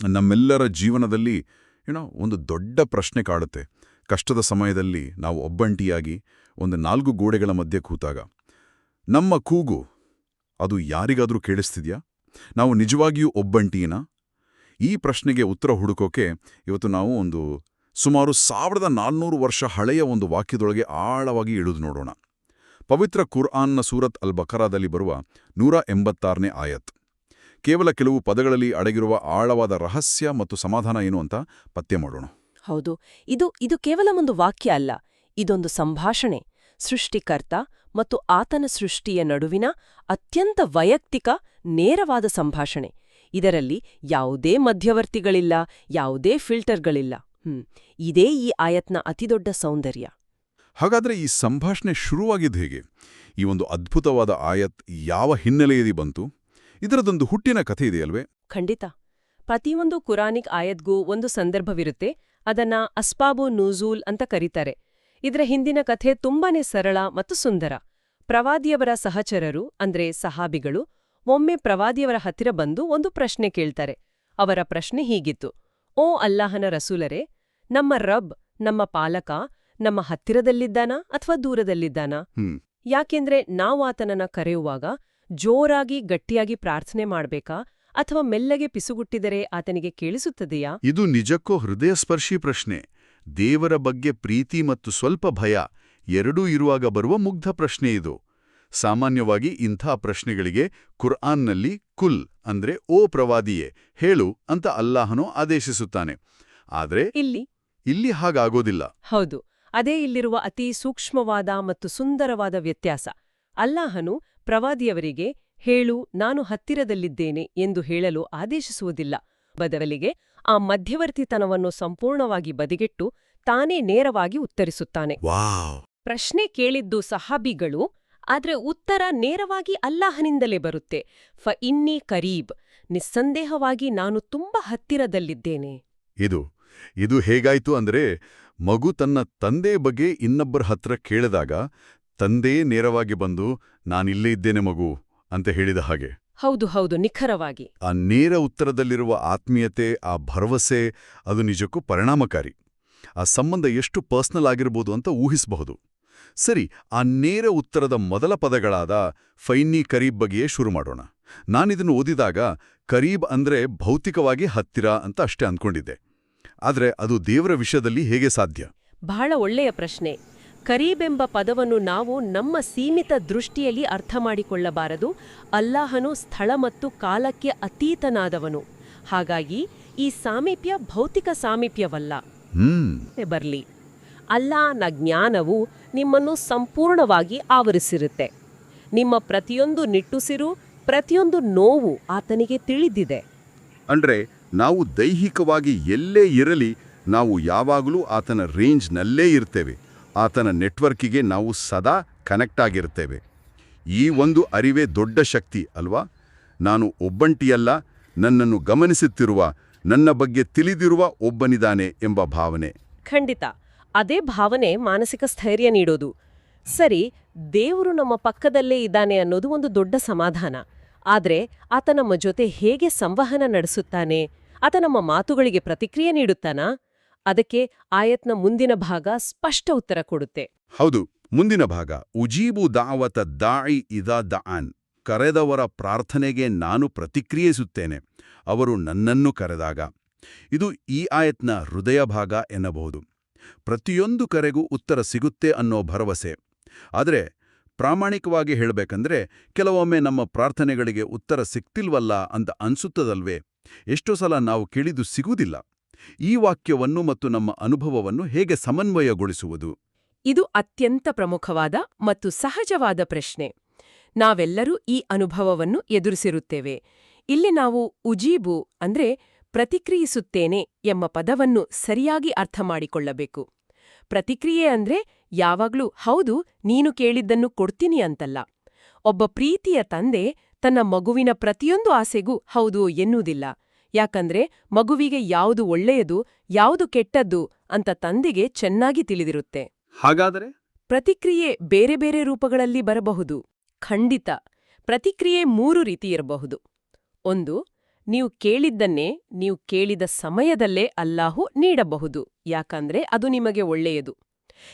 ನಮ್ಮೆಲ್ಲರ ಜೀವನದಲ್ಲಿ ಏನೋ ಒಂದು ದೊಡ್ಡ ಪ್ರಶ್ನೆ ಕಾಡುತ್ತೆ. ಕಷ್ಟದ ಸಮಯದಲ್ಲಿ ನಾವು ಒಬ್ಬಂಟಿಯಾಗಿ ಒಂದು ನಾಲ್ಕು ಗೋಡೆಗಳ ಮಧ್ಯೆ ಕೂತಾಗ, ನಮ್ಮ ಕೂಗು ಅದು ಯಾರಿಗಾದರೂ ಕೇಳಿಸ್ತಿದ್ಯಾ? ನಾವು ನಿಜವಾಗಿಯೂ ಒಬ್ಬಂಟಿನ ಈ ಪ್ರಶ್ನೆಗೆ ಉತ್ತರ ಹುಡುಕೋಕೆ ಇವತ್ತು ನಾವು ಒಂದು ಸುಮಾರು ಸಾವಿರದ ನಾಲ್ನೂರು ವರ್ಷ ಹಳೆಯ ಒಂದು ವಾಕ್ಯದೊಳಗೆ ಆಳವಾಗಿ ಇಳಿದು ನೋಡೋಣ. ಪವಿತ್ರ ಕುರ್ಆನ್ನ ಸೂರತ್ ಅಲ್ ಬಕರಾದಲ್ಲಿ ಬರುವ ನೂರ ಎಂಬತ್ತಾರನೇ ಆಯತ್. ಕೇವಲ ಕೆಲವು ಪದಗಳಲ್ಲಿ ಅಡಗಿರುವ ಆಳವಾದ ರಹಸ್ಯ ಮತ್ತು ಸಮಾಧಾನ ಏನು ಅಂತ ಪತ್ತೆ ಮಾಡೋಣ. ಹೌದು ಇದು ಇದು ಕೇವಲ ಒಂದು ವಾಕ್ಯ ಅಲ್ಲ ಇದೊಂದು ಸಂಭಾಷಣೆ. ಸೃಷ್ಟಿಕರ್ತ ಮತ್ತು ಆತನ ಸೃಷ್ಟಿಯ ನಡುವಿನ ಅತ್ಯಂತ ವೈಯಕ್ತಿಕ ನೇರವಾದ ಸಂಭಾಷಣೆ. ಇದರಲ್ಲಿ ಯಾವುದೇ ಮಧ್ಯವರ್ತಿಗಳಿಲ್ಲ ಯಾವುದೇ ಫಿಲ್ಟರ್ಗಳಿಲ್ಲ. ಹ್ಮ್ ಇದೇ ಈ ಆಯತ್ನ ಅತಿದೊಡ್ಡ ಸೌಂದರ್ಯ. ಹಾಗಾದ್ರೆ ಈ ಸಂಭಾಷಣೆ ಶುರುವಾಗಿದ್ದು ಹೇಗೆ? ಈ ಒಂದು ಅದ್ಭುತವಾದ ಆಯತ್ ಯಾವ ಹಿನ್ನೆಲೆಯಲ್ಲಿ ಬಂತು? ಇದರದೊಂದು ಹುಟ್ಟಿನ ಕಥೆ ಇದೆಯಲ್ವೇ? ಖಂಡಿತ. ಪ್ರತಿಯೊಂದು ಕುರಾನಿಕ್ ಆಯದ್ಗೂ ಒಂದು ಸಂದರ್ಭವಿರುತ್ತೆ. ಅದನ್ನ ಅಸ್ಪಾಬು ನೂಜೂಲ್ ಅಂತ ಕರೀತಾರೆ. ಇದರ ಹಿಂದಿನ ಕಥೆ ತುಂಬಾನೇ ಸರಳ ಮತ್ತು ಸುಂದರ. ಪ್ರವಾದಿಯವರ ಸಹಚರರು ಅಂದ್ರೆ ಸಹಾಬಿಗಳು ಒಮ್ಮೆ ಪ್ರವಾದಿಯವರ ಹತ್ತಿರ ಬಂದು ಒಂದು ಪ್ರಶ್ನೆ ಕೇಳ್ತಾರೆ. ಅವರ ಪ್ರಶ್ನೆ ಹೀಗಿತ್ತು. ಓ ಅಲ್ಲಾಹನ ರಸೂಲರೇ ನಮ್ಮ ರಬ್ ನಮ್ಮ ಪಾಲಕ ನಮ್ಮ ಹತ್ತಿರದಲ್ಲಿದ್ದಾನಾ ಅಥವಾ ದೂರದಲ್ಲಿದ್ದಾನಾ? ಯಾಕೆಂದ್ರೆ ನಾವು ಆತನನ್ನ ಕರೆಯುವಾಗ ಜೋರಾಗಿ ಗಟ್ಟಿಯಾಗಿ ಪ್ರಾರ್ಥನೆ ಮಾಡ್ಬೇಕಾ ಅಥವಾ ಮೆಲ್ಲಗೆ ಪಿಸುಗುಟ್ಟಿದರೆ ಆತನಿಗೆ ಕೇಳಿಸುತ್ತದೆಯಾ? ಇದು ನಿಜಕ್ಕೂ ಹೃದಯಸ್ಪರ್ಶಿ ಪ್ರಶ್ನೆ. ದೇವರ ಬಗ್ಗೆ ಪ್ರೀತಿ ಮತ್ತು ಸ್ವಲ್ಪ ಭಯ ಎರಡೂ ಇರುವಾಗ ಬರುವ ಮುಗ್ಧ ಪ್ರಶ್ನೆ ಇದು. ಸಾಮಾನ್ಯವಾಗಿ ಇಂಥ ಪ್ರಶ್ನೆಗಳಿಗೆ ಕುರ್ಆನ್ನಲ್ಲಿ ಕುಲ್ ಅಂದ್ರೆ ಓ ಪ್ರವಾದಿಯೇ ಹೇಳು ಅಂತ ಅಲ್ಲಾಹನು ಆದೇಶಿಸುತ್ತಾನೆ. ಆದರೆ ಇಲ್ಲಿ? ಇಲ್ಲಿ ಹಾಗಾಗೋದಿಲ್ಲ. ಹೌದು. ಅದೇ ಇಲ್ಲಿರುವ ಅತಿ ಸೂಕ್ಷ್ಮವಾದ ಮತ್ತು ಸುಂದರವಾದ ವ್ಯತ್ಯಾಸ. ಅಲ್ಲಾಹನು ಪ್ರವಾದಿಯವರಿಗೆ ಹೇಳು ನಾನು ಹತ್ತಿರದಲ್ಲಿದ್ದೇನೆ ಎಂದು ಹೇಳಲು ಆದೇಶಿಸುವುದಿಲ್ಲ. ಬದಲಿಗೆ ಆ ಮಧ್ಯವರ್ತಿತನವನ್ನು ಸಂಪೂರ್ಣವಾಗಿ ಬದಿಗೆಟ್ಟು ತಾನೇ ನೇರವಾಗಿ ಉತ್ತರಿಸುತ್ತಾನೆ. ಪ್ರಶ್ನೆ ಕೇಳಿದ್ದು ಸಹಾಬಿಗಳು ಆದ್ರೆ ಉತ್ತರ ನೇರವಾಗಿ ಅಲ್ಲಾಹನಿಂದಲೇ ಬರುತ್ತೆ. ಫ ಇನ್ನಿ ಕರೀಬ್ ನಿಸ್ಸಂದೇಹವಾಗಿ ನಾನು ತುಂಬಾ ಹತ್ತಿರದಲ್ಲಿದ್ದೇನೆ. ಇದು ಇದು ಹೇಗಾಯ್ತು ಅಂದ್ರೆ ಮಗು ತನ್ನ ತಂದೆ ಬಗ್ಗೆ ಇನ್ನೊಬ್ಬರ ಹತ್ರ ಕೇಳಿದಾಗ ತಂದೆ ನೇರವಾಗಿ ಬಂದು ನಾನಿಲ್ಲೇ ಇದ್ದೇನೆ ಮಗು ಅಂತ ಹೇಳಿದ ಹಾಗೆ. ಹೌದು ಹೌದು ನಿಖರವಾಗಿ. ಆ ನೇರ ಉತ್ತರದಲ್ಲಿರುವ ಆತ್ಮೀಯತೆ ಆ ಭರವಸೆ ಅದು ನಿಜಕ್ಕೂ ಪರಿಣಾಮಕಾರಿ. ಆ ಸಂಬಂಧ ಎಷ್ಟು ಪರ್ಸ್ನಲ್ ಆಗಿರ್ಬೋದು ಅಂತ ಊಹಿಸಬಹುದು. ಸರಿ ಆ ನೇರ ಉತ್ತರದ ಮೊದಲ ಪದಗಳಾದ ಫೈನಿ ಕರೀಬ್ ಬಗ್ಗೆಯೇ ಶುರು ಮಾಡೋಣ. ನಾನಿದನ್ನು ಓದಿದಾಗ ಕರೀಬ್ ಅಂದ್ರೆ ಭೌತಿಕವಾಗಿ ಹತ್ತಿರ ಅಂತ ಅಷ್ಟೇ ಅಂದ್ಕೊಂಡಿದ್ದೆ. ಆದರೆ ಅದು ದೇವರ ವಿಷಯದಲ್ಲಿ ಹೇಗೆ ಸಾಧ್ಯ? ಬಹಳ ಒಳ್ಳೆಯ ಪ್ರಶ್ನೆ. ಕರೀಬೆಂಬ ಪದವನ್ನು ನಾವು ನಮ್ಮ ಸೀಮಿತ ದೃಷ್ಟಿಯಲ್ಲಿ ಅರ್ಥ ಮಾಡಿಕೊಳ್ಳಬಾರದು. ಅಲ್ಲಾಹನು ಸ್ಥಳ ಮತ್ತು ಕಾಲಕ್ಕೆ ಅತೀತನಾದವನು. ಹಾಗಾಗಿ ಈ ಸಾಮೀಪ್ಯ ಭೌತಿಕ ಸಾಮೀಪ್ಯವಲ್ಲ. ಬರಲಿ ಬರ್ಲಿ. ಅಲ್ಲಾಹನ ಜ್ಞಾನವು ನಿಮ್ಮನ್ನು ಸಂಪೂರ್ಣವಾಗಿ ಆವರಿಸಿರುತ್ತೆ. ನಿಮ್ಮ ಪ್ರತಿಯೊಂದು ನಿಟ್ಟುಸಿರು ಪ್ರತಿಯೊಂದು ನೋವು ಆತನಿಗೆ ತಿಳಿದಿದೆ. ಅಂದ್ರೆ ನಾವು ದೈಹಿಕವಾಗಿ ಎಲ್ಲೇ ಇರಲಿ ನಾವು ಯಾವಾಗಲೂ ಆತನ ರೇಂಜ್ನಲ್ಲೇ ಇರ್ತೇವೆ. ಆತನ ನೆಟ್ವರ್ಕಿಗೆ ನಾವು ಸದಾ ಕನೆಕ್ಟ್ ಆಗಿರ್ತೇವೆ ಈ ಒಂದು ಅರಿವೇ ದೊಡ್ಡ ಶಕ್ತಿ ಅಲ್ವಾ? ನಾನು ಒಬ್ಬಂಟಿಯಲ್ಲ, ನನ್ನನ್ನು ಗಮನಿಸುತ್ತಿರುವ, ನನ್ನ ಬಗ್ಗೆ ತಿಳಿದಿರುವ ಒಬ್ಬನಿದಾನೆ ಎಂಬ ಭಾವನೆ. ಖಂಡಿತ. ಅದೇ ಭಾವನೆ ಮಾನಸಿಕ ಸ್ಥೈರ್ಯ ನೀಡೋದು. ಸರಿ, ದೇವರು ನಮ್ಮ ಪಕ್ಕದಲ್ಲೇ ಇದ್ದಾನೆ ಅನ್ನೋದು ಒಂದು ದೊಡ್ಡ ಸಮಾಧಾನ. ಆದರೆ ಆತ ನಮ್ಮ ಜೊತೆ ಹೇಗೆ ಸಂವಹನ ನಡೆಸುತ್ತಾನೆ, ಆತ ನಮ್ಮ ಮಾತುಗಳಿಗೆ ಪ್ರತಿಕ್ರಿಯೆ ನೀಡುತ್ತಾನಾ? ಅದಕ್ಕೆ ಆಯತ್ನ ಮುಂದಿನ ಭಾಗ ಸ್ಪಷ್ಟ ಉತ್ತರ ಕೊಡುತ್ತೆ. ಹೌದು, ಮುಂದಿನ ಭಾಗ. ಉಜೀಬು ದಾವತ ದಾಯಿ ಇದ ದಾನ್ ಕರೆದವರ ಪ್ರಾರ್ಥನೆಗೆ ನಾನು ಪ್ರತಿಕ್ರಿಯಿಸುತ್ತೇನೆ. ಅವರು ನನ್ನನ್ನು ಕರೆದಾಗ. ಇದು ಈ ಆಯತ್ನ ಹೃದಯ ಭಾಗ ಎನ್ನಬಹುದು. ಪ್ರತಿಯೊಂದು ಕರೆಗೂ ಉತ್ತರ ಸಿಗುತ್ತೆ ಅನ್ನೋ ಭರವಸೆ. ಆದರೆ, ಪ್ರಾಮಾಣಿಕವಾಗಿ ಹೇಳಬೇಕಂದ್ರೆ, ಕೆಲವೊಮ್ಮೆ ನಮ್ಮ ಪ್ರಾರ್ಥನೆಗಳಿಗೆ ಉತ್ತರ ಸಿಕ್ತಿಲ್ವಲ್ಲ ಅಂತ ಅನ್ಸುತ್ತದಲ್ವೇ? ಎಷ್ಟೋ ಸಲ ನಾವು ಕೇಳಿದು ಸಿಗುವುದಿಲ್ಲ. ಈ ವಾಕ್ಯವನ್ನು ಮತ್ತು ನಮ್ಮ ಅನುಭವವನ್ನು ಹೇಗೆ ಸಮನ್ವಯಗೊಳಿಸುವುದು? ಇದು ಅತ್ಯಂತ ಪ್ರಮುಖವಾದ ಮತ್ತು ಸಹಜವಾದ ಪ್ರಶ್ನೆ. ನಾವೆಲ್ಲರೂ ಈ ಅನುಭವವನ್ನು ಎದುರಿಸಿರುತ್ತೇವೆ. ಇಲ್ಲಿ ನಾವು ಉಜೀಬು ಅಂದ್ರೆ ಪ್ರತಿಕ್ರಿಯಿಸುತ್ತೇನೆ ಎಂಬ ಪದವನ್ನು ಸರಿಯಾಗಿ ಅರ್ಥ ಮಾಡಿಕೊಳ್ಳಬೇಕು. ಪ್ರತಿಕ್ರಿಯೆ ಅಂದ್ರೆ ಯಾವಾಗ್ಲೂ ಹೌದು, ನೀನು ಕೇಳಿದ್ದನ್ನು ಕೊಡ್ತೀನಿ ಅಂತಲ್ಲ. ಒಬ್ಬ ಪ್ರೀತಿಯ ತಂದೆ ತನ್ನ ಮಗುವಿನ ಪ್ರತಿಯೊಂದು ಆಸೆಗೂ ಹೌದು ಎನ್ನುವುದಿಲ್ಲ. ಯಾಕಂದ್ರೆ ಮಗುವಿಗೆ ಯಾವುದು ಒಳ್ಳೆಯದು ಯಾವುದು ಕೆಟ್ಟದ್ದು ಅಂತ ತಂದೆಗೆ ಚೆನ್ನಾಗಿ ತಿಳಿದಿರುತ್ತೆ. ಹಾಗಾದರೆ? ಪ್ರತಿಕ್ರಿಯೆ ಬೇರೆ ಬೇರೆ ರೂಪಗಳಲ್ಲಿ ಬರಬಹುದು. ಖಂಡಿತ ಪ್ರತಿಕ್ರಿಯೆ ಮೂರು ರೀತಿ ಇರಬಹುದು. ಒಂದು ನೀವು ಕೇಳಿದ್ದನ್ನೇ ನೀವು ಕೇಳಿದ ಸಮಯದಲ್ಲೇ ಅಲ್ಲಾಹು ನೀಡಬಹುದು ಯಾಕಂದ್ರೆ ಅದು ನಿಮಗೆ ಒಳ್ಳೆಯದು.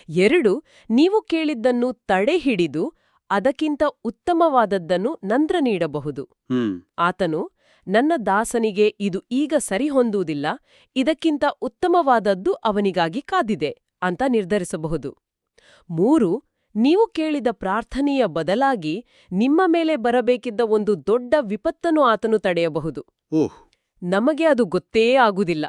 ಎರಡು ನೀವು ಕೇಳಿದ್ದನ್ನು ತಡೆ ಹಿಡಿದು ಅದಕ್ಕಿಂತ ಉತ್ತಮವಾದದ್ದನ್ನು ನಂತರ ನೀಡಬಹುದು. ಆತನು ನನ್ನ ದಾಸನಿಗೆ ಇದು ಈಗ ಸರಿಹೊಂದುವುದಿಲ್ಲ ಇದಕ್ಕಿಂತ ಉತ್ತಮವಾದದ್ದು ಅವನಿಗಾಗಿ ಕಾದಿದೆ ಅಂತ ನಿರ್ಧರಿಸಬಹುದು. ಮೂರು ನೀವು ಕೇಳಿದ ಪ್ರಾರ್ಥನೆಯ ಬದಲಾಗಿ ನಿಮ್ಮ ಮೇಲೆ ಬರಬೇಕಿದ್ದ ಒಂದು ದೊಡ್ಡ ವಿಪತ್ತನ್ನು ಆತನು ತಡೆಯಬಹುದು. ಓಹ್! ನಮಗೆ ಅದು ಗೊತ್ತೇ ಆಗುವುದಿಲ್ಲ.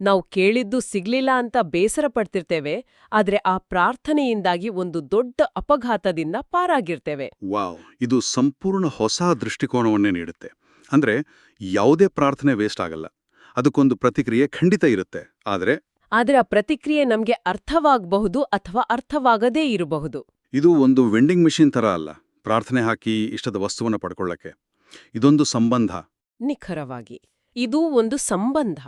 ನಾವು ಕೇಳಿದ್ದು ಸಿಗ್ಲಿಲ್ಲ ಅಂತ ಬೇಸರ ಪಡ್ತಿರ್ತೇವೆ ಆದ್ರೆ ಆ ಪ್ರಾರ್ಥನೆಯಿಂದಾಗಿ ಒಂದು ದೊಡ್ಡ ಅಪಘಾತದಿಂದ ಪಾರಾಗಿರ್ತೇವೆ. ಇದು ಸಂಪೂರ್ಣ ಹೊಸ ದೃಷ್ಟಿಕೋನವನ್ನೇ ನೀಡುತ್ತೆ. ಅಂದ್ರೆ ಯಾವುದೇ ಪ್ರಾರ್ಥನೆ ವೇಸ್ಟ್ ಆಗಲ್ಲ. ಅದಕ್ಕೊಂದು ಪ್ರತಿಕ್ರಿಯೆ ಖಂಡಿತ ಇರುತ್ತೆ. ಆದ್ರೆ ಆದರೆ ಆ ಪ್ರತಿಕ್ರಿಯೆ ನಮ್ಗೆ ಅರ್ಥವಾಗಬಹುದು ಅಥವಾ ಅರ್ಥವಾಗದೇ ಇರಬಹುದು. ಇದು ಒಂದು ವೆಂಡಿಂಗ್ ಮಿಷಿನ್ ತರ ಅಲ್ಲ. ಪ್ರಾರ್ಥನೆ ಹಾಕಿ ಇಷ್ಟದ ವಸ್ತುವನ್ನ ಪಡ್ಕೊಳ್ಳಕ್ಕೆ. ಇದೊಂದು ಸಂಬಂಧ. ನಿಖರವಾಗಿ. ಇದು ಒಂದು ಸಂಬಂಧ.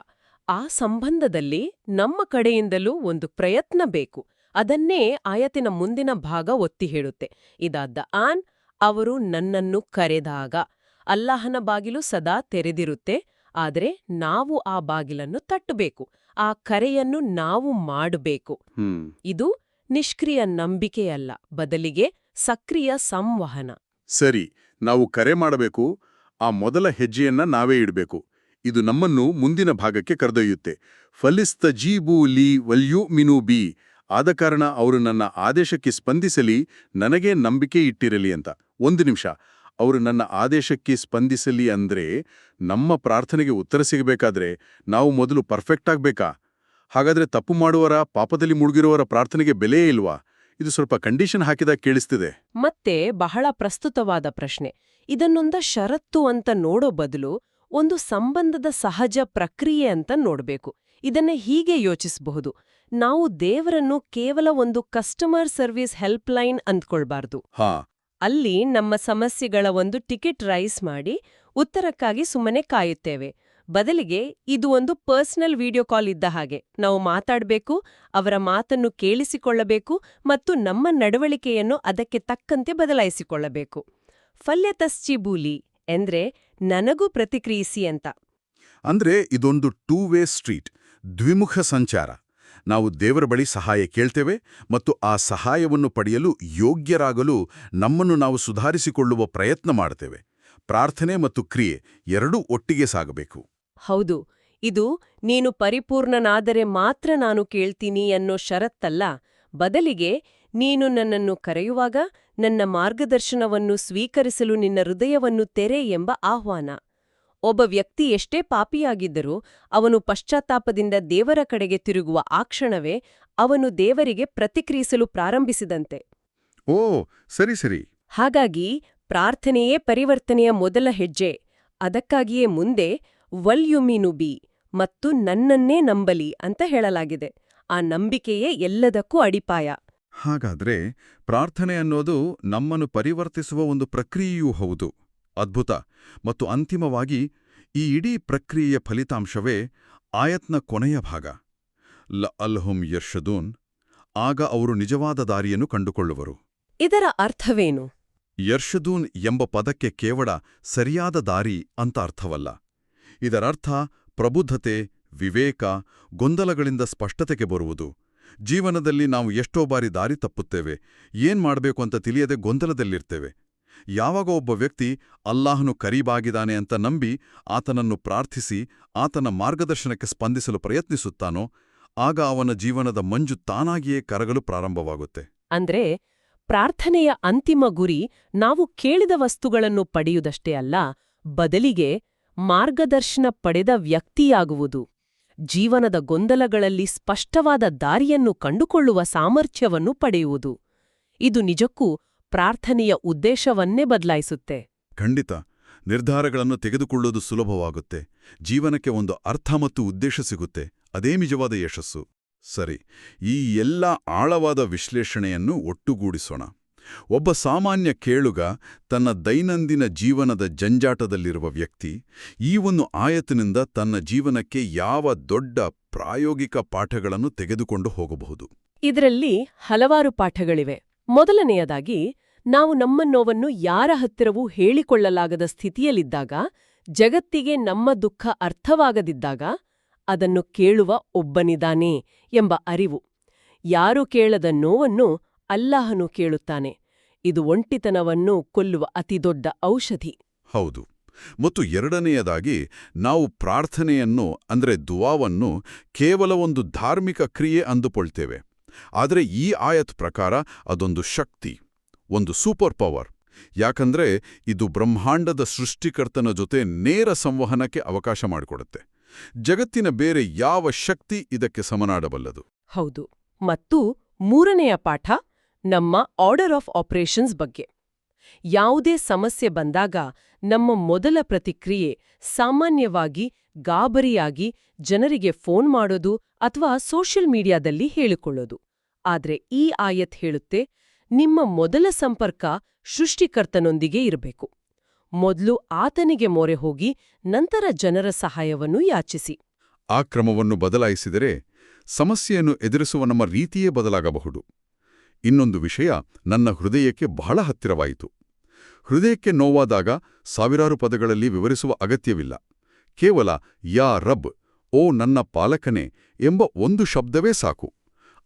ಆ ಸಂಬಂಧದಲ್ಲಿ ನಮ್ಮ ಕಡೆಯಿಂದಲೂ ಒಂದು ಪ್ರಯತ್ನ ಬೇಕು. ಅದನ್ನೇ ಆಯತಿನ ಮುಂದಿನ ಭಾಗ ಒತ್ತಿ ಹೇಳುತ್ತೆ. ಇದಾದ ಆನ್ ಅವರು ನನ್ನನ್ನು ಕರೆದಾಗ. ಅಲ್ಲಾಹನ ಬಾಗಿಲು ಸದಾ ತೆರೆದಿರುತ್ತೆ ಆದರೆ ನಾವು ಆ ಬಾಗಿಲನ್ನು ತಟ್ಟಬೇಕು ಆ ಕರೆಯನ್ನು ನಾವು ಮಾಡಬೇಕು. ಹ್ಮ್. ಇದು ನಿಷ್ಕ್ರಿಯ ನಂಬಿಕೆಯಲ್ಲ ಬದಲಿಗೆ ಸಕ್ರಿಯ ಸಂವಹನ. ಸರಿ ನಾವು ಕರೆ ಮಾಡಬೇಕು ಆ ಮೊದಲ ಹೆಜ್ಜೆಯನ್ನ ನಾವೇ ಇಡಬೇಕು. ಇದು ನಮ್ಮನ್ನು ಮುಂದಿನ ಭಾಗಕ್ಕೆ ಕರೆದೊಯ್ಯುತ್ತೆ. ಫಲಿಸ್ತ ಜೀಬೂ ಲೀ ವಲ್ಯು ಮಿನು ಬಿ ಆದ ಕಾರಣ ಅವರು ನನ್ನ ಆದೇಶಕ್ಕೆ ಸ್ಪಂದಿಸಲಿ ನನಗೆ ನಂಬಿಕೆ ಇಟ್ಟಿರಲಿ ಅಂತ. ಒಂದು ನಿಮಿಷ ಅವರು ನನ್ನ ಆದೇಶಕ್ಕೆ ಸ್ಪಂದಿಸಲಿ ಅಂದ್ರೆ ನಮ್ಮ ಪ್ರಾರ್ಥನೆಗೆ ಉತ್ತರ ಸಿಗಬೇಕಾದ್ರೆ ನಾವು ಮೊದಲು ಪರ್ಫೆಕ್ಟ್ ಆಗಬೇಕಾ? ಹಾಗಾದ್ರೆ ತಪ್ಪು ಮಾಡುವರ ಪಾಪದಲ್ಲಿ ಮುಳುಗಿರುವವರ ಪ್ರಾರ್ಥನೆಗೆ ಬೆಲೆಯೇ ಇಲ್ವಾ? ಇದು ಸ್ವಲ್ಪ ಕಂಡೀಷನ್ ಹಾಕಿದಾಗ ಕೇಳಿಸ್ತಿದೆ. ಮತ್ತೆ ಬಹಳ ಪ್ರಸ್ತುತವಾದ ಪ್ರಶ್ನೆ. ಇದನ್ನೊಂದ ಷರತ್ತು ಅಂತ ನೋಡೋ ಬದಲು ಒಂದು ಸಂಬಂಧದ ಸಹಜ ಪ್ರಕ್ರಿಯೆ ಅಂತ ನೋಡಬೇಕು. ಇದನ್ನೇ ಹೀಗೆ ಯೋಚಿಸಬಹುದು. ನಾವು ದೇವರನ್ನು ಕೇವಲ ಒಂದು ಕಸ್ಟಮರ್ ಸರ್ವಿಸ್ ಹೆಲ್ಪ್ಲೈನ್ ಅಂದ್ಕೊಳ್ಬಾರ್ದು. ಹಾ ಅಲ್ಲಿ ನಮ್ಮ ಸಮಸ್ಯೆಗಳ ಒಂದು ಟಿಕೆಟ್ ರೈಸ್ ಮಾಡಿ ಉತ್ತರಕ್ಕಾಗಿ ಸುಮ್ಮನೆ ಕಾಯುತ್ತೇವೆ. ಬದಲಿಗೆ ಇದು ಒಂದು ಪರ್ಸನಲ್ ವಿಡಿಯೋ ಕಾಲ್ ಇದ್ದ ಹಾಗೆ. ನಾವು ಮಾತಾಡಬೇಕು, ಅವರ ಮಾತನ್ನು ಕೇಳಿಸಿಕೊಳ್ಳಬೇಕು ಮತ್ತು ನಮ್ಮ ನಡವಳಿಕೆಯನ್ನು ಅದಕ್ಕೆ ತಕ್ಕಂತೆ ಬದಲಾಯಿಸಿಕೊಳ್ಳಬೇಕು. ಫಲ್ಯತಶ್ಚಿಬೂಲಿ ಎಂದ್ರೆ ನನಗೂ ಪ್ರತಿಕ್ರಿಯಿಸಿ ಅಂತ. ಅಂದ್ರೆ ಇದೊಂದು ಟೂ ವೇ ಸ್ಟ್ರೀಟ್ ದ್ವಿಮುಖ ಸಂಚಾರ. ನಾವು ದೇವರ ಬಳಿ ಸಹಾಯ ಕೇಳ್ತೇವೆ ಮತ್ತು ಆ ಸಹಾಯವನ್ನು ಪಡೆಯಲು ಯೋಗ್ಯರಾಗಲು ನಮ್ಮನ್ನು ನಾವು ಸುಧಾರಿಸಿಕೊಳ್ಳುವ ಪ್ರಯತ್ನ ಮಾಡ್ತೇವೆ. ಪ್ರಾರ್ಥನೆ ಮತ್ತು ಕ್ರಿಯೆ ಎರಡೂ ಒಟ್ಟಿಗೆ ಸಾಗಬೇಕು. ಹೌದು, ಇದು ನೀನು ಪರಿಪೂರ್ಣನಾದರೆ ಮಾತ್ರ ನಾನು ಕೇಳ್ತೀನಿ ಅನ್ನೋ ಷರತ್ತಲ್ಲ. ಬದಲಿಗೆ ನೀನು ನನ್ನನ್ನು ಕರೆಯುವಾಗ ನನ್ನ ಮಾರ್ಗದರ್ಶನವನ್ನು ಸ್ವೀಕರಿಸಲು ನಿನ್ನ ಹೃದಯವನ್ನು ತೆರೆ ಎಂಬ ಆಹ್ವಾನ. ಒಬ್ಬ ವ್ಯಕ್ತಿ ಎಷ್ಟೇ ಪಾಪಿಯಾಗಿದ್ದರೂ ಅವನು ಪಶ್ಚಾತ್ತಾಪದಿಂದ ದೇವರ ಕಡೆಗೆ ತಿರುಗುವ ಆ ಕ್ಷಣವೇ ಅವನು ದೇವರಿಗೆ ಪ್ರತಿಕ್ರಿಯಿಸಲು ಪ್ರಾರಂಭಿಸಿದಂತೆ. ಓ ಸರಿ ಸರಿ. ಹಾಗಾಗಿ ಪ್ರಾರ್ಥನೆಯೇ ಪರಿವರ್ತನೆಯ ಮೊದಲ ಹೆಜ್ಜೆ. ಅದಕ್ಕಾಗಿಯೇ ಮುಂದೆ ವಲ್ಯುಮಿನು ಬಿ ಮತ್ತು ನನ್ನನ್ನೇ ನಂಬಲಿ ಅಂತ ಹೇಳಲಾಗಿದೆ. ಆ ನಂಬಿಕೆಯೇ ಎಲ್ಲದಕ್ಕೂ ಅಡಿಪಾಯ. ಹಾಗಾದ್ರೆ ಪ್ರಾರ್ಥನೆ ಅನ್ನೋದು ನಮ್ಮನ್ನು ಪರಿವರ್ತಿಸುವ ಒಂದು ಪ್ರಕ್ರಿಯೆಯೂ ಹೌದು. ಅದ್ಭುತ. ಮತ್ತು ಅಂತಿಮವಾಗಿ ಈ ಇಡೀ ಪ್ರಕ್ರಿಯೆಯ ಫಲಿತಾಂಶವೇ ಆಯತ್ನ ಕೊನೆಯ ಭಾಗ. ಲ ಅಲ್ಹುಂ ಯರ್ಷದೂನ್. ಆಗ ಅವರು ನಿಜವಾದ ದಾರಿಯನ್ನು ಕಂಡುಕೊಳ್ಳುವರು. ಇದರ ಅರ್ಥವೇನು? ಯರ್ಷದೂನ್ ಎಂಬ ಪದಕ್ಕೆ ಕೇವಲ ಸರಿಯಾದ ದಾರಿ ಅಂತ ಅರ್ಥವಲ್ಲ. ಇದರರ್ಥ ಪ್ರಬುದ್ಧತೆ ವಿವೇಕ ಗೊಂದಲಗಳಿಂದ ಸ್ಪಷ್ಟತೆಗೆ ಬರುವುದು. ಜೀವನದಲ್ಲಿ ನಾವು ಎಷ್ಟೋ ಬಾರಿ ದಾರಿ ತಪ್ಪುತ್ತೇವೆ. ಏನ್ ಮಾಡಬೇಕು ಅಂತ ತಿಳಿಯದೆ ಗೊಂದಲದಲ್ಲಿರ್ತೇವೆ. ಯಾವಾಗ ಒಬ್ಬ ವ್ಯಕ್ತಿ ಅಲ್ಲಾಹನು ಕರೀಬಾಗಿದ್ದಾನೆ ಅಂತ ನಂಬಿ ಆತನನ್ನು ಪ್ರಾರ್ಥಿಸಿ ಆತನ ಮಾರ್ಗದರ್ಶನಕ್ಕೆ ಸ್ಪಂದಿಸಲು ಪ್ರಯತ್ನಿಸುತ್ತಾನೋ, ಆಗ ಅವನ ಜೀವನದ ಮಂಜು ತಾನಾಗಿಯೇ ಕರಗಲು ಪ್ರಾರಂಭವಾಗುತ್ತೆ. ಅಂದ್ರೆ ಪ್ರಾರ್ಥನೆಯ ಅಂತಿಮ ಗುರಿ ನಾವು ಕೇಳಿದ ವಸ್ತುಗಳನ್ನು ಪಡೆಯುವುದಷ್ಟೇ ಅಲ್ಲ, ಬದಲಿಗೆ ಮಾರ್ಗದರ್ಶನ ಪಡೆದ ವ್ಯಕ್ತಿಯಾಗುವುದು. ಜೀವನದ ಗೊಂದಲಗಳಲ್ಲಿ ಸ್ಪಷ್ಟವಾದ ದಾರಿಯನ್ನು ಕಂಡುಕೊಳ್ಳುವ ಸಾಮರ್ಥ್ಯವನ್ನು ಪಡೆಯುವುದು. ಇದು ನಿಜಕ್ಕೂ ಪ್ರಾರ್ಥನೆಯ ಉದ್ದೇಶವನ್ನೇ ಬದಲಾಯಿಸುತ್ತೆ. ಖಂಡಿತ. ನಿರ್ಧಾರಗಳನ್ನು ತೆಗೆದುಕೊಳ್ಳುವುದು ಸುಲಭವಾಗುತ್ತೆ. ಜೀವನಕ್ಕೆ ಒಂದು ಅರ್ಥ ಮತ್ತು ಉದ್ದೇಶ ಸಿಗುತ್ತೆ. ಅದೇ ನಿಜವಾದ ಯಶಸ್ಸು. ಸರಿ ಈ ಎಲ್ಲ ಆಳವಾದ ವಿಶ್ಲೇಷಣೆಯನ್ನು ಒಟ್ಟುಗೂಡಿಸೋಣ. ಒಬ್ಬ ಸಾಮಾನ್ಯ ಕೇಳುಗ ತನ್ನ ದೈನಂದಿನ ಜೀವನದ ಜಂಜಾಟದಲ್ಲಿರುವ ವ್ಯಕ್ತಿ ಈ ಒಂದು ಆಯತಿನಿಂದ ತನ್ನ ಜೀವನಕ್ಕೆ ಯಾವ ದೊಡ್ಡ ಪ್ರಾಯೋಗಿಕ ಪಾಠಗಳನ್ನು ತೆಗೆದುಕೊಂಡು ಹೋಗಬಹುದು. ಇದರಲ್ಲಿ ಹಲವಾರು ಪಾಠಗಳಿವೆ. ಮೊದಲನೆಯದಾಗಿ, ನಾವು ನಮ್ಮ ನೋವನ್ನು ಯಾರ ಹತ್ತಿರವೂ ಹೇಳಿಕೊಳ್ಳಲಾಗದ ಸ್ಥಿತಿಯಲ್ಲಿದ್ದಾಗ, ಜಗತ್ತಿಗೆ ನಮ್ಮ ದುಃಖ ಅರ್ಥವಾಗದಿದ್ದಾಗ, ಅದನ್ನು ಕೇಳುವ ಒಬ್ಬನಿದಾನೆ ಎಂಬ ಅರಿವು. ಯಾರು ಕೇಳದ ನೋವನ್ನು ಅಲ್ಲಾಹನು ಕೇಳುತ್ತಾನೆ. ಇದು ಒಂಟಿತನವನ್ನು ಕೊಲ್ಲುವ ಅತಿದೊಡ್ಡ ಔಷಧಿ. ಹೌದು. ಮತ್ತು ಎರಡನೆಯದಾಗಿ, ನಾವು ಪ್ರಾರ್ಥನೆಯನ್ನು, ಅಂದರೆ ದುವಾವನ್ನು, ಕೇವಲ ಒಂದು ಧಾರ್ಮಿಕ ಕ್ರಿಯೆ ಅಂದುಕೊಳ್ತೇವೆ. ಆದರೆ ಈ ಆಯತ್ ಪ್ರಕಾರ ಅದೊಂದು ಶಕ್ತಿ, ಒಂದು ಸೂಪರ್ ಪವರ್. ಯಾಕಂದ್ರೆ ಇದು ಬ್ರಹ್ಮಾಂಡದ ಸೃಷ್ಟಿಕರ್ತನ ಜೊತೆ ನೇರ ಸಂವಹನಕ್ಕೆ ಅವಕಾಶ ಮಾಡಿಕೊಡುತ್ತೆ. ಜಗತ್ತಿನ ಬೇರೆ ಯಾವ ಶಕ್ತಿ ಇದಕ್ಕೆ ಸಮನಾಡಬಲ್ಲದು? ಹೌದು. ಮತ್ತು ಮೂರನೆಯ ಪಾಠ ನಮ್ಮ ಆರ್ಡರ್ ಆಫ್ ಆಪರೇಷನ್ಸ್ ಬಗ್ಗೆ. ಯಾವುದೇ ಸಮಸ್ಯೆ ಬಂದಾಗ ನಮ್ಮ ಮೊದಲ ಪ್ರತಿಕ್ರಿಯೆ ಸಾಮಾನ್ಯವಾಗಿ ಗಾಬರಿಯಾಗಿ ಜನರಿಗೆ ಫೋನ್ ಮಾಡೋದು ಅಥವಾ ಸೋಷಿಯಲ್ ಮೀಡಿಯಾದಲ್ಲಿ ಹೇಳಿಕೊಳ್ಳೋದು. ಆದ್ರೆ ಈ ಆಯತ್ ಹೇಳುತ್ತೆ, ನಿಮ್ಮ ಮೊದಲ ಸಂಪರ್ಕ ಸೃಷ್ಟಿಕರ್ತನೊಂದಿಗೆ ಇರಬೇಕು. ಮೊದಲು ಆತನಿಗೆ ಮೊರೆ ಹೋಗಿ ನಂತರ ಜನರ ಸಹಾಯವನ್ನು ಯಾಚಿಸಿ. ಆ ಕ್ರಮವನ್ನು ಬದಲಾಯಿಸಿದರೆ ಸಮಸ್ಯೆಯನ್ನು ಎದುರಿಸುವ ನಮ್ಮ ರೀತಿಯೇ ಬದಲಾಗಬಹುದು. ಇನ್ನೊಂದು ವಿಷಯ ನನ್ನ ಹೃದಯಕ್ಕೆ ಬಹಳ ಹತ್ತಿರವಾಯಿತು. ಹೃದಯಕ್ಕೆ ನೋವಾದಾಗ ಸಾವಿರಾರು ಪದಗಳಲ್ಲಿ ವಿವರಿಸುವ ಅಗತ್ಯವಿಲ್ಲ. ಕೇವಲ ಯಾ ರಬ್, ಓ ನನ್ನ ಪಾಲಕನೇ ಎಂಬ ಒಂದು ಶಬ್ದವೇ ಸಾಕು.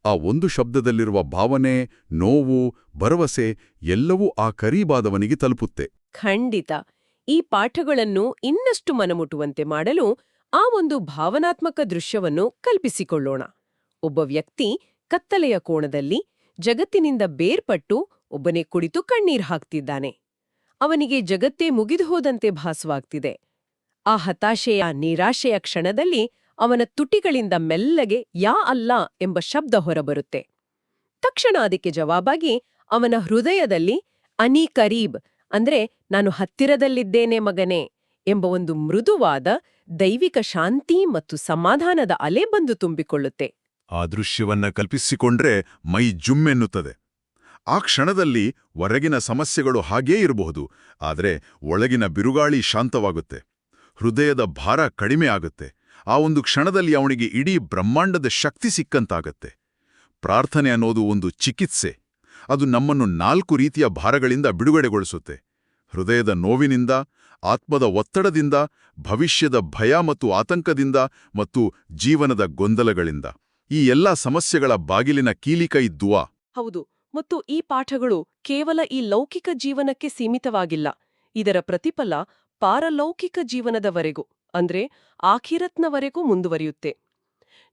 ಆ ಒಂದು ಶಬ್ದದಲ್ಲಿರುವ ಭಾವನೆ, ನೋವು, ಭರವಸೆ ಎಲ್ಲವೂ ಆ ಕರೀಬಾದವನಿಗೆ ತಲುಪುತ್ತೆ. ಖಂಡಿತ. ಈ ಪಾಠಗಳನ್ನು ಇನ್ನಷ್ಟು ಮನಮುಟ್ಟುವಂತೆ ಮಾಡಲು ಆ ಒಂದು ಭಾವನಾತ್ಮಕ ದೃಶ್ಯವನ್ನು ಕಲ್ಪಿಸಿಕೊಳ್ಳೋಣ. ಒಬ್ಬ ವ್ಯಕ್ತಿ ಕತ್ತಲೆಯ ಕೋಣದಲ್ಲಿ ಜಗತ್ತಿನಿಂದ ಬೇರ್ಪಟ್ಟು ಒಬ್ಬನೇ ಕುಳಿತು ಕಣ್ಣೀರ್ ಹಾಕ್ತಿದ್ದಾನೆ. ಅವನಿಗೆ ಜಗತ್ತೇ ಮುಗಿದುಹೋದಂತೆ ಭಾಸವಾಗ್ತಿದೆ. ಆ ಹತಾಶೆಯ, ನಿರಾಶೆಯ ಕ್ಷಣದಲ್ಲಿ ಅವನ ತುಟಿಗಳಿಂದ ಮೆಲ್ಲಗೆ ಯಾ ಅಲ್ಲ ಎಂಬ ಶಬ್ದ ಹೊರಬರುತ್ತೆ. ತಕ್ಷಣ ಅದಕ್ಕೆ ಜವಾಬಾಗಿ ಅವನ ಹೃದಯದಲ್ಲಿ ಅನಿ ಕರೀಬ್, ಅಂದ್ರೆ ನಾನು ಹತ್ತಿರದಲ್ಲಿದ್ದೇನೆ ಮಗನೇ, ಎಂಬ ಒಂದು ಮೃದುವಾದ ದೈವಿಕ ಶಾಂತಿ ಮತ್ತು ಸಮಾಧಾನದ ಅಲೆ ಬಂದು ತುಂಬಿಕೊಳ್ಳುತ್ತೆ. ಆ ದೃಶ್ಯವನ್ನ ಕಲ್ಪಿಸಿಕೊಂಡ್ರೆ ಮೈ ಜುಮ್ಮೆನ್ನುತ್ತದೆ ಆ ಕ್ಷಣದಲ್ಲಿ ಹೊರಗಿನ ಸಮಸ್ಯೆಗಳು ಹಾಗೇ ಇರಬಹುದು, ಆದರೆ ಒಳಗಿನ ಬಿರುಗಾಳಿ ಶಾಂತವಾಗುತ್ತೆ. ಹೃದಯದ ಭಾರ ಕಡಿಮೆ ಆಗುತ್ತೆ. ಆ ಒಂದು ಕ್ಷಣದಲ್ಲಿ ಅವನಿಗೆ ಇಡೀ ಬ್ರಹ್ಮಾಂಡದ ಶಕ್ತಿ ಸಿಕ್ಕಂತಾಗತ್ತೆ. ಪ್ರಾರ್ಥನೆ ಅನ್ನೋದು ಒಂದು ಚಿಕಿತ್ಸೆ. ಅದು ನಮ್ಮನ್ನು ನಾಲ್ಕು ರೀತಿಯ ಭಾರಗಳಿಂದ ಬಿಡುಗಡೆಗೊಳಿಸುತ್ತೆ. ಹೃದಯದ ನೋವಿನಿಂದ, ಆತ್ಮದ ಒತ್ತಡದಿಂದ, ಭವಿಷ್ಯದ ಭಯ ಮತ್ತು ಆತಂಕದಿಂದ ಮತ್ತು ಜೀವನದ ಗೊಂದಲಗಳಿಂದ. ಈ ಎಲ್ಲ ಸಮಸ್ಯೆಗಳ ಬಾಗಿಲಿನ ಕೀಲಿಕ ಇದ್ದುವಾ ಹೌದು, ಮತ್ತು ಈ ಪಾಠಗಳು ಕೇವಲ ಈ ಲೌಕಿಕ ಜೀವನಕ್ಕೆ ಸೀಮಿತವಾಗಿಲ್ಲ. ಇದರ ಪ್ರತಿಫಲ ಪಾರಲೌಕಿಕ ಜೀವನದವರೆಗೂ, ಅಂದ್ರೆ ಆಖಿರತ್ನವರೆಗೂ ಮುಂದುವರಿಯುತ್ತೆ.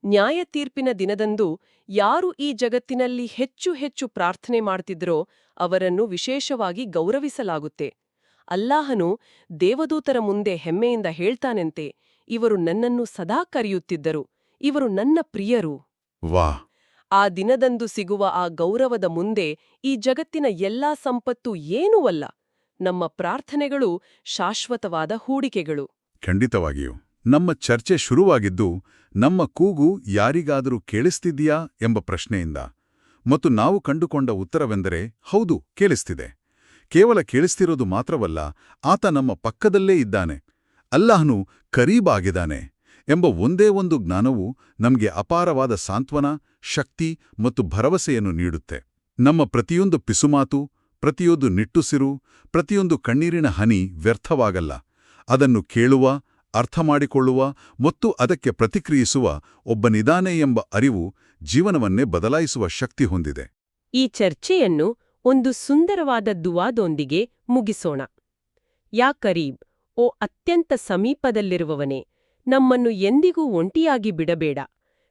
ನ್ಯಾಯ ತೀರ್ಪಿನ ದಿನದಂದು ಯಾರು ಈ ಜಗತ್ತಿನಲ್ಲಿ ಹೆಚ್ಚು ಹೆಚ್ಚು ಪ್ರಾರ್ಥನೆ ಮಾಡ್ತಿದ್ರೋ ಅವರನ್ನು ವಿಶೇಷವಾಗಿ ಗೌರವಿಸಲಾಗುತ್ತೆ. ಅಲ್ಲಾಹನು ದೇವದೂತರ ಮುಂದೆ ಹೆಮ್ಮೆಯಿಂದ ಹೇಳ್ತಾನೆಂತೆ, ಇವರು ನನ್ನನ್ನು ಸದಾ ಕರೆಯುತ್ತಿದ್ದರು. ಇವರು ನನ್ನ ಪ್ರಿಯರು. ವಾ. ಆ ದಿನದಂದು ಸಿಗುವ ಆ ಗೌರವದ ಮುಂದೆ ಈ ಜಗತ್ತಿನ ಎಲ್ಲಾ ಸಂಪತ್ತು ಏನೂ ಅಲ್ಲ. ನಮ್ಮ ಪ್ರಾರ್ಥನೆಗಳು ಶಾಶ್ವತವಾದ ಹೂಡಿಕೆಗಳು. ಖಂಡಿತವಾಗಿಯೂ. ನಮ್ಮ ಚರ್ಚೆ ಶುರುವಾಗಿದ್ದು ನಮ್ಮ ಕೂಗು ಯಾರಿಗಾದರೂ ಕೇಳಿಸ್ತಿದ್ಯಾ ಎಂಬ ಪ್ರಶ್ನೆಯಿಂದ. ಮತ್ತು ನಾವು ಕಂಡುಕೊಂಡ ಉತ್ತರವೆಂದರೆ ಹೌದು ಕೇಳಿಸ್ತಿದೆ. ಕೇವಲ ಕೇಳಿಸ್ತಿರೋದು ಮಾತ್ರವಲ್ಲ ಆತ ನಮ್ಮ ಪಕ್ಕದಲ್ಲೇ ಇದ್ದಾನೆ. ಅಲ್ಲಾಹನು ಕರೀಬಾಗಿದ್ದಾನೆ ಎಂಬ ಒಂದೇ ಒಂದು ಜ್ಞಾನವು ನಮಗೆ ಅಪಾರವಾದ ಸಾಂತ್ವನ, ಶಕ್ತಿ ಮತ್ತು ಭರವಸೆಯನ್ನು ನೀಡುತ್ತೆ. ನಮ್ಮ ಪ್ರತಿಯೊಂದು ಪಿಸುಮಾತು, ಪ್ರತಿಯೊಂದು ನಿಟ್ಟುಸಿರು, ಪ್ರತಿಯೊಂದು ಕಣ್ಣೀರಿನ ಹನಿ ವ್ಯರ್ಥವಾಗಲ್ಲ. ಅದನ್ನು ಕೇಳುವ, ಅರ್ಥ ಮಾಡಿಕೊಳ್ಳುವ ಮತ್ತು ಅದಕ್ಕೆ ಪ್ರತಿಕ್ರಿಯಿಸುವ ಒಬ್ಬ ನಿಧಾನೆ ಎಂಬ ಅರಿವು ಜೀವನವನ್ನೇ ಬದಲಾಯಿಸುವ ಶಕ್ತಿ ಹೊಂದಿದೆ. ಈ ಚರ್ಚೆಯನ್ನು ಒಂದು ಸುಂದರವಾದ ದುವಾದೊಂದಿಗೆ ಮುಗಿಸೋಣ. ಯಾ ಕರೀಬ್, ಓ ಅತ್ಯಂತ ಸಮೀಪದಲ್ಲಿರುವವನೇ ನಮ್ಮನ್ನು ಎಂದಿಗೂ ಒಂಟಿಯಾಗಿ ಬಿಡಬೇಡ.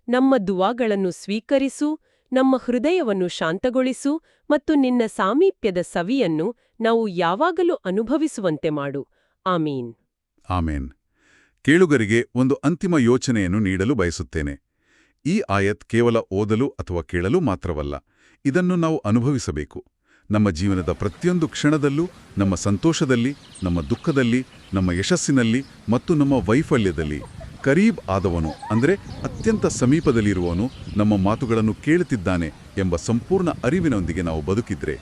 ನಮ್ಮ ದುವಾಗಳನ್ನು ಸ್ವೀಕರಿಸು, ನಮ್ಮ ಹೃದಯವನ್ನು ಶಾಂತಗೊಳಿಸು ಮತ್ತು ನಿನ್ನ ಸಾಮೀಪ್ಯದ ಸವಿಯನ್ನು ನಾವು ಯಾವಾಗಲೂ ಅನುಭವಿಸುವಂತೆ ಮಾಡು. ಆಮೀನ್. ಆಮೇನ್. ಕೇಳುಗರಿಗೆ ಒಂದು ಅಂತಿಮ ಯೋಚನೆಯನ್ನು ನೀಡಲು ಬಯಸುತ್ತೇನೆ. ಈ ಆಯತ್ ಕೇವಲ ಓದಲು ಅಥವಾ ಕೇಳಲು ಮಾತ್ರವಲ್ಲ, ಇದನ್ನು ನಾವು ಅನುಭವಿಸಬೇಕು. ನಮ್ಮ ಜೀವನದ ಪ್ರತಿಯೊಂದು ಕ್ಷಣದಲ್ಲೂ, ನಮ್ಮ ಸಂತೋಷದಲ್ಲಿ, ನಮ್ಮ ದುಃಖದಲ್ಲಿ, ನಮ್ಮ ಯಶಸ್ಸಿನಲ್ಲಿ ಮತ್ತು ನಮ್ಮ ವೈಫಲ್ಯದಲ್ಲಿ. ಕರೀಬ್ ಆದವನು, ಅಂದರೆ ಅತ್ಯಂತ ಸಮೀಪದಲ್ಲಿರುವವನು, ನಮ್ಮ ಮಾತುಗಳನ್ನು ಕೇಳುತ್ತಿದ್ದಾನೆ ಎಂಬ ಸಂಪೂರ್ಣ ಅರಿವಿನೊಂದಿಗೆ ನಾವು ಬದುಕಿದ್ರೆ.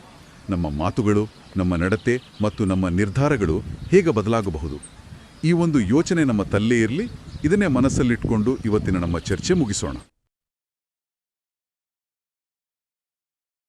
ನಮ್ಮ ಮಾತುಗಳು, ನಮ್ಮ ನಡತೆ ಮತ್ತು ನಮ್ಮ ನಿರ್ಧಾರಗಳು ಹೇಗೆ ಬದಲಾಗಬಹುದು? ಈ ಒಂದು ಯೋಚನೆ ನಮ್ಮ ತಲ್ಲೇ ಇರಲಿ, ಇದನ್ನೇ ಮನಸ್ಸಲ್ಲಿಟ್ಕೊಂಡು ಇವತ್ತಿನ ನಮ್ಮ ಚರ್ಚೆ ಮುಗಿಸೋಣ.